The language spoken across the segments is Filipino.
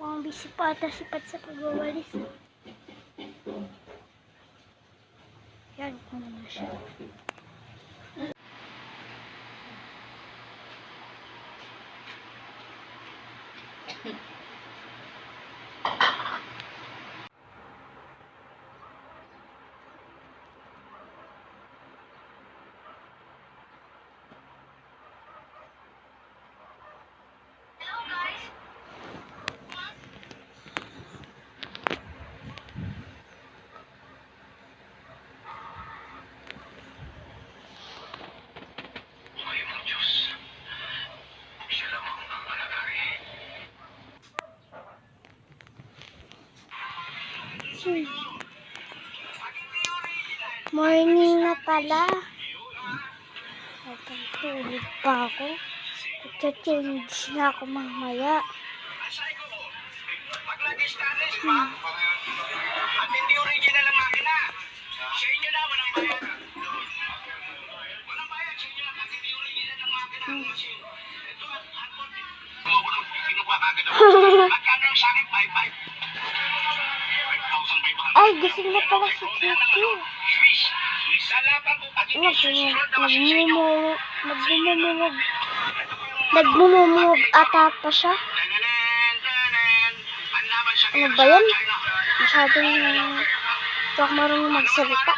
Mukhang busy pa ata si Pat sa pagwawalis. Yan, ano na siya. Hmm. Morning na pala. Natutulog pa ako. Magcha-change na ako mamaya. Pa, at hindi original ang makina, sa inyo na, walang bayad. Walang bayad sa inyo, pag hindi original ang makina. Ito, handboard. Mawulog, kinukuha ka agad ako. Magkano ang sakit? 5,500. 5,500. Ay, gising na pala si Kiki. Swiss. Swiss. Sa laban ko, pag hindi Swiss Nag- roll na machine sa inyo. Nagmumumug. Nagmumumug. Nagmumumug ata pa siya. Ano ba yan? Masyadong hindi ako marunong magsalita. Ha?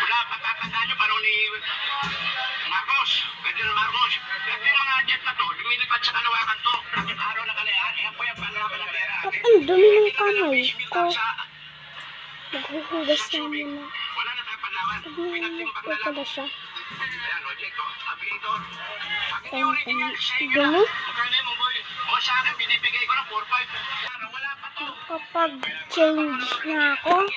Wala, patatandaan nyo, parang ni Ferdinand Marcos. Ito yung mga jet na to, lumilipad sa kalawakan to. Bakit araw ng kalayaan? Eh, po yung panlaban ng pera. Ba't ang dumi ng kamay ko? Sa, Maghuhugas na muna. wala na panlaban. Nagmumumug Pinagtimbang na lang. siya. Ayan, ito. Pag hindi Ang original sa inyo na, magkano yung mongol? O sa akin, binibigay ko ng 4-5. Wala pa to. Kapag change na ako. Ang.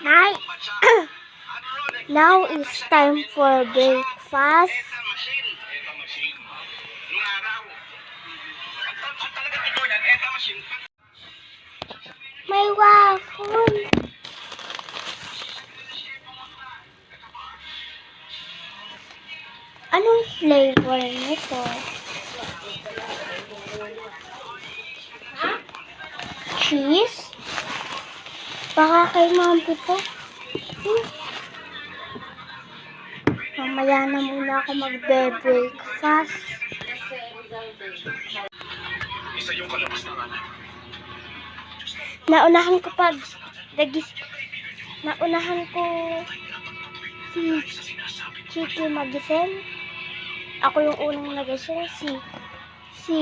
Nay, Bansa. Ano ron, eh? Now is time for breakfast. May waffle. Anong flavor nito? Cheese? Baka kay mami to. Hmm. Mamaya na muna ako magbe-breakfast. Isa yung kalabas ng anak. Naunahan ko pag nagis naunahan ko si Chiki magising. Ako yung unang nagising. Si si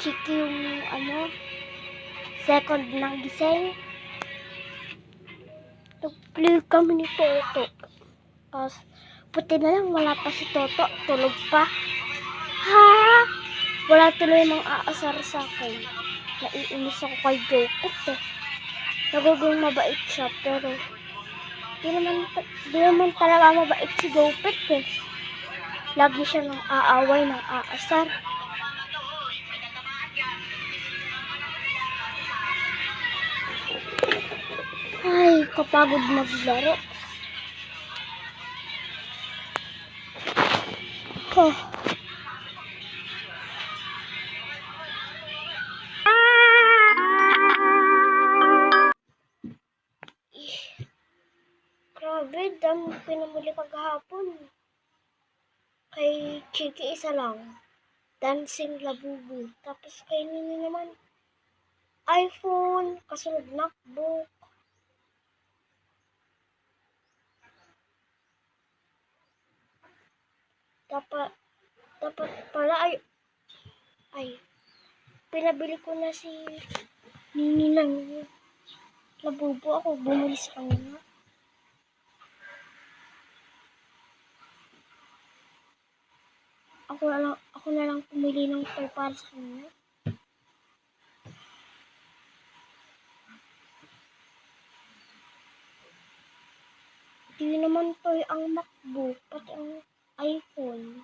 Chiki yung ano second nang gising. Nag-play kami ni Toto. Tapos puti na lang wala pa si Toto. Tulog pa. Ha? Wala tuloy mang aasar sa akin. Naiinis ako kay Jokot eh. Nagugong mabait siya, pero di naman, di naman talaga mabait si Jopet eh. Lagi siya nang aaway ng aasar. Ay, kapagod maglaro. Huh. Grabe, dami pinamuli paghapon. Kay Chiki isa lang. Dancing Labubu. Tapos kay Nini naman. iPhone, kasunod MacBook. Dapat, dapat pala ay, ay, pinabili ko na si Nini ng Labubu. Ako bumili sa kanya. Ako na lang, ako na lang pumili ng toy para sa kanya. Di naman toy ang MacBook, pati ang iPhone.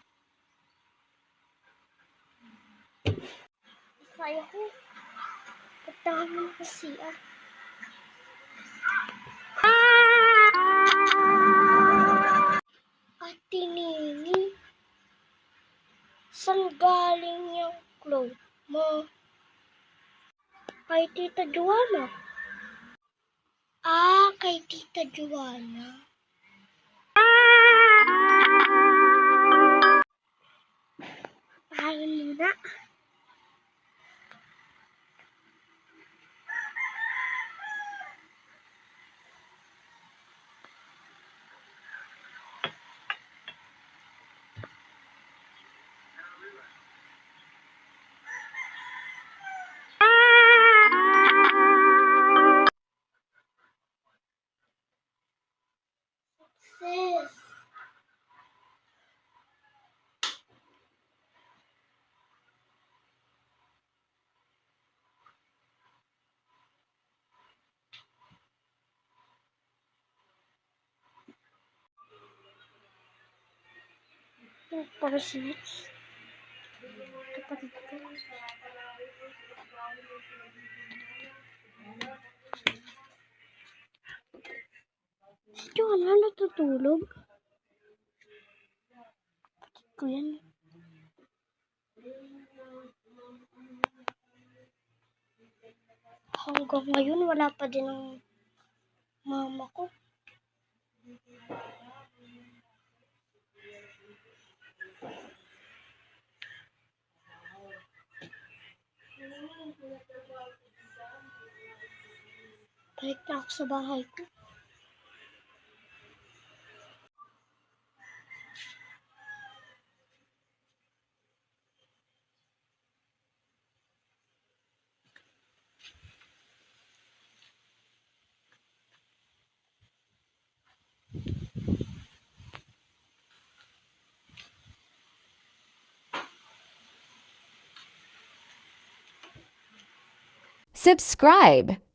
Kaya ko. Pagtahan mo na kasi ah. Ate Nini, saan galing yung cloth mo? Kay Tita Joanna. Ah, kay Tita Joanna. Ah! I will do that. Parsnitz. Kapatid ko. Si Joanna natutulog. Kapatid ko yan. Hanggang ngayon, wala pa din ang mama ko. Balik na ako sa. Subscribe.